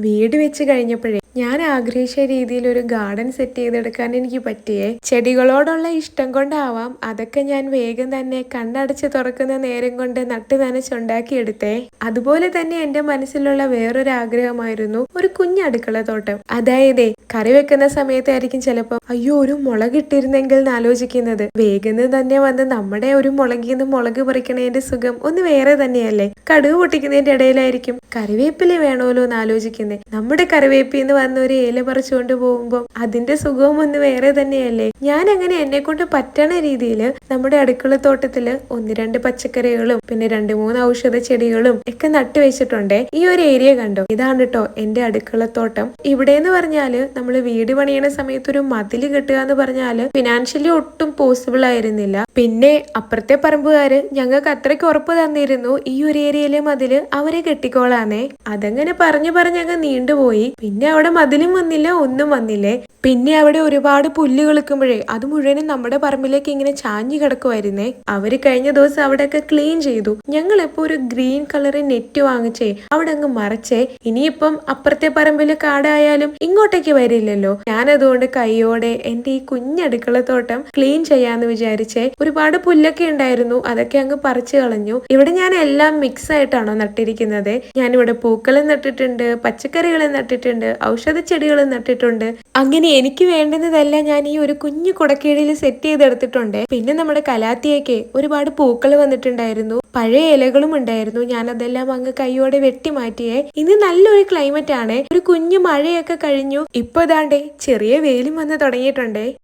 വീട് വെച്ച് കഴിഞ്ഞപ്പോഴേ ഞാൻ ആഗ്രഹിച്ച രീതിയിൽ ഒരു ഗാർഡൻ സെറ്റ് ചെയ്തെടുക്കാൻ എനിക്ക് പറ്റിയേ. ചെടികളോടുള്ള ഇഷ്ടം കൊണ്ടാവാം. അതൊക്കെ ഞാൻ വേഗം തന്നെ കണ്ണടച്ച് തുറക്കുന്ന നേരം കൊണ്ട് നട്ട് നനച്ചുണ്ടാക്കിയെടുത്തേ അതുപോലെ തന്നെ എന്റെ മനസ്സിലുള്ള വേറൊരു ആഗ്രഹമായിരുന്നു ഒരു കുഞ്ഞടുക്കള തോട്ടം. അതായത് കറി വെക്കുന്ന സമയത്തായിരിക്കും ചിലപ്പോൾ അയ്യോ ഒരു മുളക് ഇട്ടിരുന്നെങ്കിൽ ആലോചിക്കുന്നത്. വേഗം തന്നെ വന്ന് നമ്മുടെ ഒരു മുളകിൽ നിന്ന് മുളക് പറിക്കണതിന്റെ സുഖം ഒന്ന് വേറെ തന്നെയല്ലേ? കടുക് പൊട്ടിക്കുന്നതിന്റെ ഇടയിലായിരിക്കും. കറിവേപ്പില വേണമല്ലോ എന്ന് ആലോചിക്കുന്നത് നമ്മുടെ കറിവേപ്പിൽ നിന്ന് വന്ന ഒരു പറിച്ചുകൊണ്ട് പോകുമ്പോൾ അതിന്റെ സുഖവും ഒന്ന് വേറെ തന്നെയല്ലേ? ഞാൻ അങ്ങനെ എന്നെ കൊണ്ട് പറ്റണ രീതിയിൽ നമ്മുടെ അടുക്കള തോട്ടത്തിൽ ഒന്ന് രണ്ട് പച്ചക്കറികളും പിന്നെ രണ്ട് മൂന്ന് ഔഷധ ചെടികളും ഒക്കെ നട്ടു വെച്ചിട്ടുണ്ട്. ഈ ഒരു ഏരിയ കണ്ടോ? ഇതാണ് കേട്ടോ എന്റെ അടുക്കളത്തോട്ടം ഇവിടെ എന്ന് പറഞ്ഞാൽ നമ്മൾ വീട് പണിയണ സമയത്ത് ഒരു മതിൽ കെട്ടുക എന്ന് പറഞ്ഞാൽ ഫിനാൻഷ്യലി ഒട്ടും പോസിബിൾ ആയിരുന്നില്ല. പിന്നെ അപ്പുറത്തെ പറമ്പുകാര് ഞങ്ങൾക്ക് അത്രയ്ക്ക് ഉറപ്പ് തന്നിരുന്നു ഈ ഒരു ഏരിയയിലെ മതിൽ അവരെ കെട്ടിക്കോളാന്നേ. അതങ്ങനെ പറഞ്ഞു പറഞ്ഞ് അങ്ങ് നീണ്ടുപോയി പിന്നെ അവിടെ മതിലും വന്നില്ല ഒന്നും വന്നില്ലേ? പിന്നെ അവിടെ ഒരുപാട് പുല്ല് കളിക്കുമ്പോഴേ അത് മുഴുവനും നമ്മുടെ പറമ്പിലേക്ക് ഇങ്ങനെ ചാഞ്ഞു കിടക്കുമായിരുന്നേ അവർ കഴിഞ്ഞ ദിവസം അവിടെയൊക്കെ ക്ലീൻ ചെയ്തു. ഞങ്ങൾ ഇപ്പൊ ഒരു ഗ്രീൻ കളർ നെറ്റ് വാങ്ങിച്ചേ. അവിടെ അങ്ങ് മറച്ചേ. ഇനിയിപ്പം അപ്പുറത്തെ പറമ്പിൽ കാടായാലും ഇങ്ങോട്ടേക്ക് വരില്ലല്ലോ. ഞാൻ അതുകൊണ്ട് കൈയോടെ എന്റെ ഈ കുഞ്ഞടുക്കള തോട്ടം ക്ലീൻ ചെയ്യാന്ന് വിചാരിച്ചേ. ഒരുപാട് പുല്ലൊക്കെ ഉണ്ടായിരുന്നു. അതൊക്കെ അങ്ങ് പറിച്ചു കളഞ്ഞു. ഇവിടെ ഞാൻ എല്ലാം മിക്സ് ആയിട്ടാണോ നട്ടിരിക്കുന്നത്. ഞാനിവിടെ പൂക്കളും നട്ടിട്ടുണ്ട് പച്ചക്കറികളും നട്ടിട്ടുണ്ട് ഔഷധ ചെടികളും നട്ടിട്ടുണ്ട്. അങ്ങനെ എനിക്ക് വേണ്ടുന്നതെല്ലാം ഞാൻ ഈ ഒരു കുഞ്ഞു കുടക്കീഴിൽ സെറ്റ് ചെയ്തെടുത്തിട്ടുണ്ട്. പിന്നെ നമ്മുടെ കലാത്തിയൊക്കെ ഒരുപാട് പൂക്കൾ വന്നിട്ടുണ്ടായിരുന്നു. പഴയ ഇലകളും ഉണ്ടായിരുന്നു. ഞാൻ അതെല്ലാം അങ്ങ് കൈയോടെ വെട്ടി മാറ്റിയേ. ഇന്ന് നല്ലൊരു ക്ലൈമറ്റ് ആണ്. ഒരു കുഞ്ഞു മഴയൊക്കെ കഴിഞ്ഞു. ഇപ്പൊ ഇതാണ്ടേ ചെറിയ വെയിലും വന്ന് തുടങ്ങിയിട്ടുണ്ടേ.